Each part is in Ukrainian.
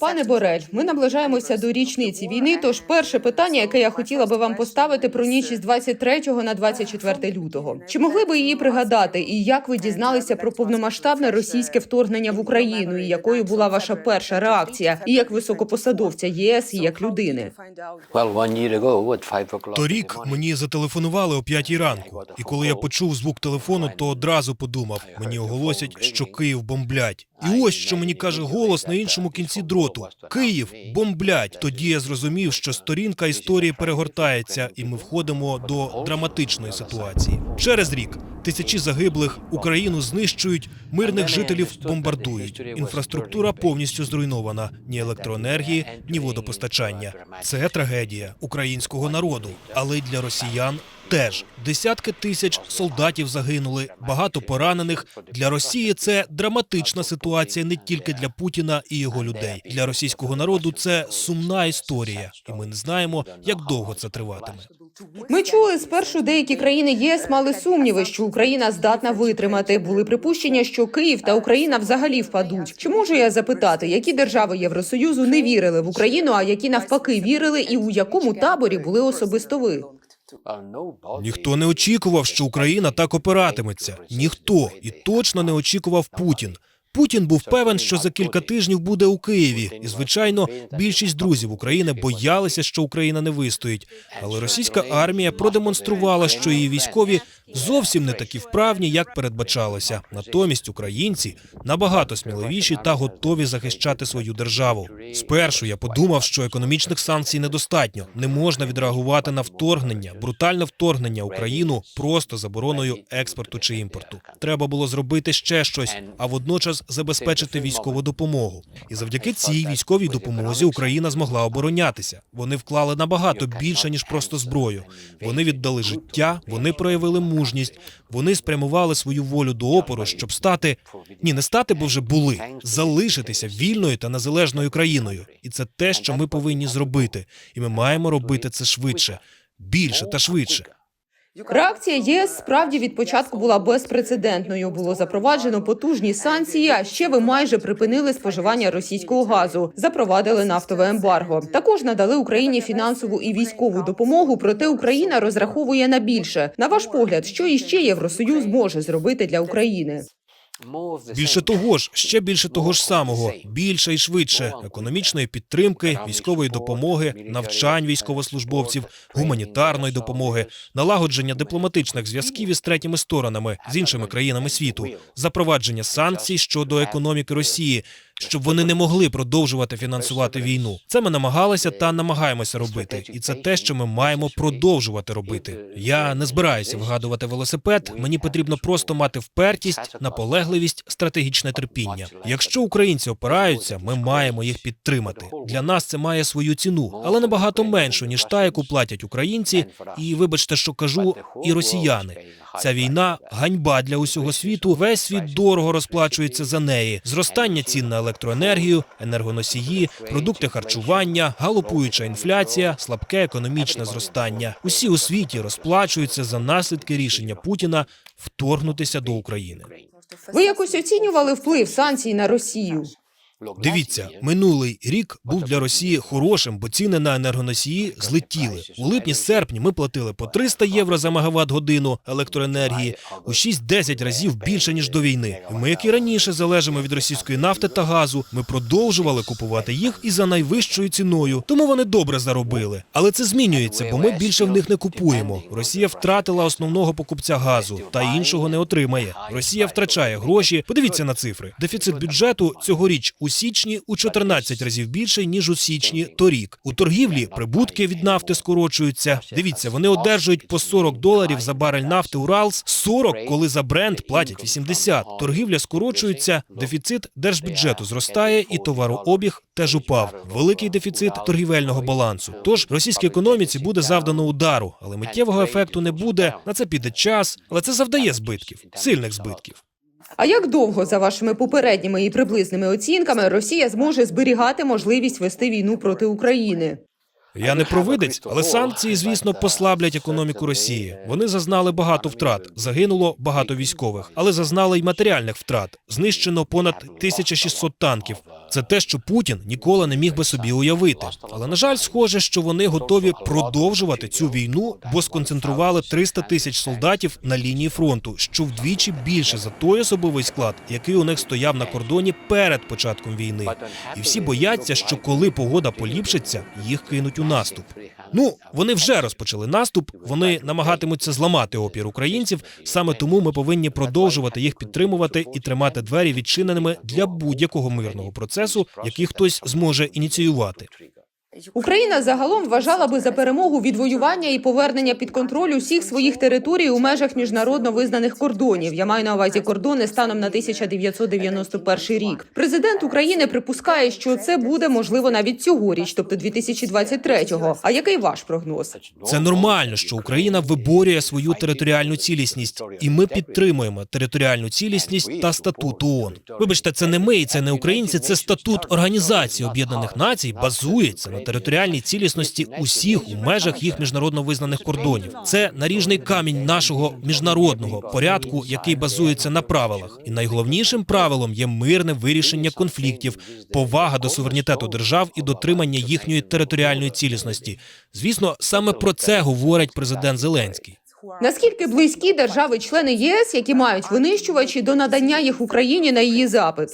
Пане Борель, ми наближаємося до річниці війни. Тож перше питання, яке я хотіла би вам поставити про ніч із 23 на 24 лютого. Чи могли би її пригадати? І як ви дізналися про повномасштабне російське вторгнення в Україну? І якою була ваша перша реакція? І як високопосадовця ЄС, і як людини? Торік мені зателефонували о п'ятій ранку, і коли я почув звук телефону, то одразу подумав: мені оголосять, що Київ бомблять. І ось що мені каже голос на іншому кінці дроту: Київ бомблять. Тоді я зрозумів, що сторінка історії перегортається, і ми входимо до драматичної ситуації. Через рік тисячі загиблих Україну знищують, мирних жителів бомбардують. Інфраструктура повністю зруйнована. Ні електроенергії, ні водопостачання. Це трагедія українського народу, але й для росіян. Теж десятки тисяч солдатів загинули, багато поранених. Для Росії це драматична ситуація не тільки для Путіна і його людей. Для російського народу це сумна історія, і ми не знаємо, як довго це триватиме. Ми чули спершу деякі країни ЄС мали сумніви, що Україна здатна витримати. Були припущення, що Київ та Україна взагалі впадуть. Чи можу я запитати, які держави Євросоюзу не вірили в Україну, а які навпаки вірили, і у якому таборі були особисто ви? Ніхто не очікував, що Україна так опиратиметься. Ніхто і точно не очікував Путін. Путін був певен, що за кілька тижнів буде у Києві, і звичайно, більшість друзів України боялися, що Україна не вистоїть. Але російська армія продемонструвала, що її військові зовсім не такі вправні, як передбачалося. Натомість українці набагато сміливіші та готові захищати свою державу. Спершу я подумав, що економічних санкцій недостатньо. Не можна відреагувати на вторгнення, брутальне вторгнення Україну просто забороною експорту чи імпорту. Треба було зробити ще щось, а водночас забезпечити військову допомогу. І завдяки цій військовій допомозі Україна змогла оборонятися. Вони вклали набагато більше ніж просто зброю. Вони віддали життя, вони проявили мужність, вони спрямували свою волю до опору, щоб стати ні, не стати, бо вже були залишитися вільною та незалежною країною. І це те, що ми повинні зробити. І ми маємо робити це швидше, більше та швидше. Реакція ЄС справді від початку була безпрецедентною. Було запроваджено потужні санкції. А ще ви майже припинили споживання російського газу, запровадили нафтове ембарго. Також надали Україні фінансову і військову допомогу. Проте Україна розраховує на більше. На ваш погляд, що іще Євросоюз може зробити для України? Більше того ж, ще більше того ж самого, більше і швидше. Економічної підтримки, військової допомоги, навчань військовослужбовців, гуманітарної допомоги, налагодження дипломатичних зв'язків із третіми сторонами з іншими країнами світу, запровадження санкцій щодо економіки Росії, щоб вони не могли продовжувати фінансувати війну. Це ми намагалися та намагаємося робити, і це те, що ми маємо продовжувати робити. Я не збираюся вигадувати велосипед. Мені потрібно просто мати впертість, наполегливість, стратегічне терпіння. Якщо українці опираються, ми маємо їх підтримати. Для нас це має свою ціну, але набагато меншу ніж та, яку платять українці, і вибачте, що кажу, і росіяни. Ця війна ганьба для усього світу. Весь світ дорого розплачується за неї. Зростання цін на електроенергію, енергоносії, продукти харчування, галопуюча інфляція, слабке економічне зростання. Усі у світі розплачуються за наслідки рішення Путіна вторгнутися до України. Ви якось оцінювали вплив санкцій на Росію? Дивіться, минулий рік був для Росії хорошим, бо ціни на енергоносії злетіли. У липні-серпні ми платили по 300 євро за мегаватт годину електроенергії у 6-10 разів більше ніж до війни. І ми, як і раніше, залежимо від російської нафти та газу. Ми продовжували купувати їх і за найвищою ціною, тому вони добре заробили. Але це змінюється, бо ми більше в них не купуємо. Росія втратила основного покупця газу та іншого не отримає. Росія втрачає гроші. Подивіться на цифри. Дефіцит бюджету цьогоріч у січні у 14 разів більше ніж у січні торік. У торгівлі прибутки від нафти скорочуються. Дивіться, вони одержують по 40 доларів за барель нафти Уралс, 40, коли за бренд платять 80. Торгівля скорочується, дефіцит держбюджету зростає, і товарообіг теж упав. Великий дефіцит торгівельного балансу. Тож російській економіці буде завдано удару, але миттєвого ефекту не буде. На це піде час, але це завдає збитків, сильних збитків. А як довго, за вашими попередніми і приблизними оцінками, Росія зможе зберігати можливість вести війну проти України? Я не провидець, але санкції, звісно, послаблять економіку Росії. Вони зазнали багато втрат. Загинуло багато військових, але зазнали й матеріальних втрат. Знищено понад 1600 танків. Це те, що Путін ніколи не міг би собі уявити. Але на жаль, схоже, що вони готові продовжувати цю війну, бо сконцентрували 300 тисяч солдатів на лінії фронту, що вдвічі більше за той особовий склад, який у них стояв на кордоні перед початком війни. І всі бояться, що коли погода поліпшиться, їх кинуть у наступ. Ну, вони вже розпочали наступ. Вони намагатимуться зламати опір українців. Саме тому ми повинні продовжувати їх підтримувати і тримати двері відчиненими для будь-якого мирного процесу, який хтось зможе ініціювати. Україна загалом вважала би за перемогу відвоювання і повернення під контроль усіх своїх територій у межах міжнародно визнаних кордонів. Я маю на увазі кордони станом на 1991 рік. Президент України припускає, що це буде можливо навіть цьогоріч, тобто 2023-го. А який ваш прогноз? Це нормально, що Україна виборює свою територіальну цілісність, і ми підтримуємо територіальну цілісність та статут ООН. Вибачте, це не ми, це не українці. Це статут Організації Об'єднаних Націй базується на територіальній цілісності усіх у межах їх міжнародно визнаних кордонів. Це наріжний камінь нашого міжнародного порядку, який базується на правилах. І найголовнішим правилом є мирне вирішення конфліктів, повага до суверенітету держав і дотримання їхньої територіальної цілісності. Звісно, саме про це говорить президент Зеленський. Наскільки близькі держави-члени ЄС, які мають винищувачі до надання їх Україні на її запит?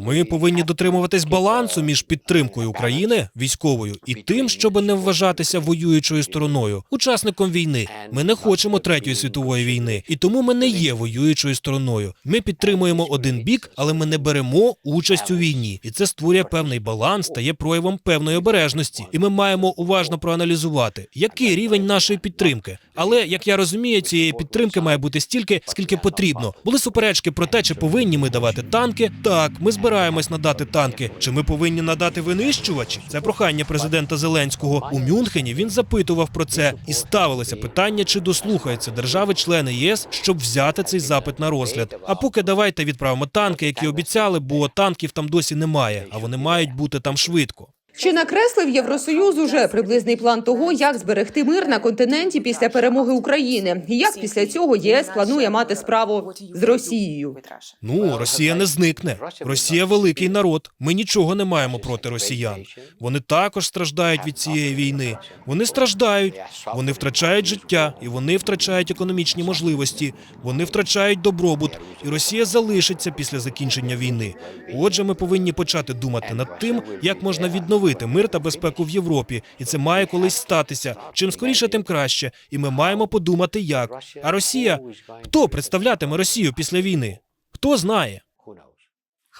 Ми повинні дотримуватись балансу між підтримкою України військовою і тим, щоб не вважатися воюючою стороною, учасником війни. Ми не хочемо третьої світової війни, і тому ми не є воюючою стороною. Ми підтримуємо один бік, але ми не беремо участь у війні, і це створює певний баланс та є проявом певної обережності. І ми маємо уважно проаналізувати, який рівень нашої підтримки. Але як я розумію, цієї підтримки має бути стільки, скільки потрібно. Були суперечки про те, чи повинні ми давати танки. Так, ми збираємось надати танки. Чи ми повинні надати винищувачі? Це прохання президента Зеленського у Мюнхені. Він запитував про це і ставилося питання, чи дослухаються держави-члени єС, щоб взяти цей запит на розгляд. А поки давайте відправимо танки, які обіцяли, бо танків там досі немає, а вони мають бути там швидко. Чи накреслив Євросоюз уже приблизний план того, як зберегти мир на континенті після перемоги України? І як після цього єС планує мати справу з Росією? Ну, Росія не зникне. Росія великий народ. Ми нічого не маємо проти росіян. Вони також страждають від цієї війни. Вони страждають, вони втрачають життя, і вони втрачають економічні можливості. Вони втрачають добробут, і Росія залишиться після закінчення війни. Отже, ми повинні почати думати над тим, як можна відновити мир та безпеку в Європі, і це має колись статися. Чим скоріше, тим краще. І ми маємо подумати, як. А Росія хто представлятиме Росію після війни? Хто знає?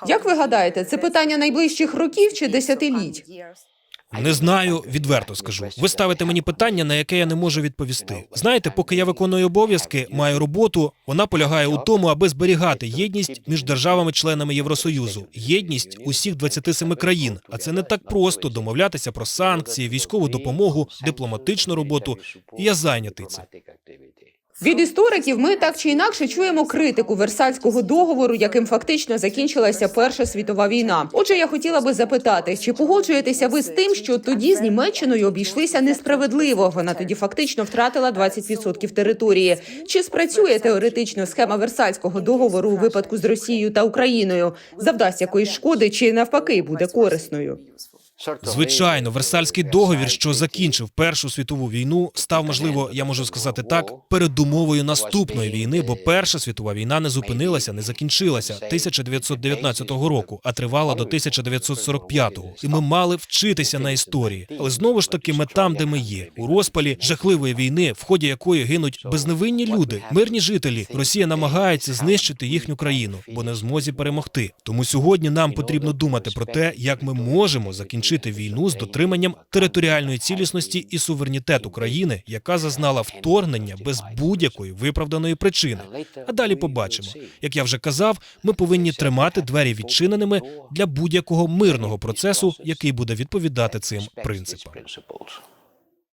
Як ви гадаєте, це питання найближчих років чи десятиліть? Не знаю, відверто скажу. Ви ставите мені питання, на яке я не можу відповісти. Знаєте, поки я виконую обов'язки, маю роботу. Вона полягає у тому, аби зберігати єдність між державами-членами Євросоюзу, єдність усіх 27 країн. А це не так просто домовлятися про санкції, військову допомогу, дипломатичну роботу. Я зайнятий цим. Від істориків ми так чи інакше чуємо критику Версальського договору, яким фактично закінчилася Перша світова війна. Отже, я хотіла би запитати, чи погоджуєтеся ви з тим, що тоді з Німеччиною обійшлися несправедливо? Вона тоді фактично втратила 20% території. Чи спрацює теоретично схема Версальського договору у випадку з Росією та Україною? Завдасть якоїсь шкоди, чи навпаки буде корисною? Звичайно, Версальський договір, що закінчив Першу світову війну, став, можливо, я можу сказати так, передумовою наступної війни, бо Перша світова війна не зупинилася, не закінчилася 1919 року, а тривала до 1945-го. І ми мали вчитися на історії. Але знову ж таки, ми там, де ми є, у розпалі жахливої війни, в ході якої гинуть безневинні люди, мирні жителі. Росія намагається знищити їхню країну, бо не в змозі перемогти. Тому сьогодні нам потрібно думати про те, як ми можемо закінчити війну з дотриманням територіальної цілісності і суверенітету країни, яка зазнала вторгнення без будь-якої виправданої причини. А далі побачимо. Як я вже казав, ми повинні тримати двері відчиненими для будь-якого мирного процесу, який буде відповідати цим принципам.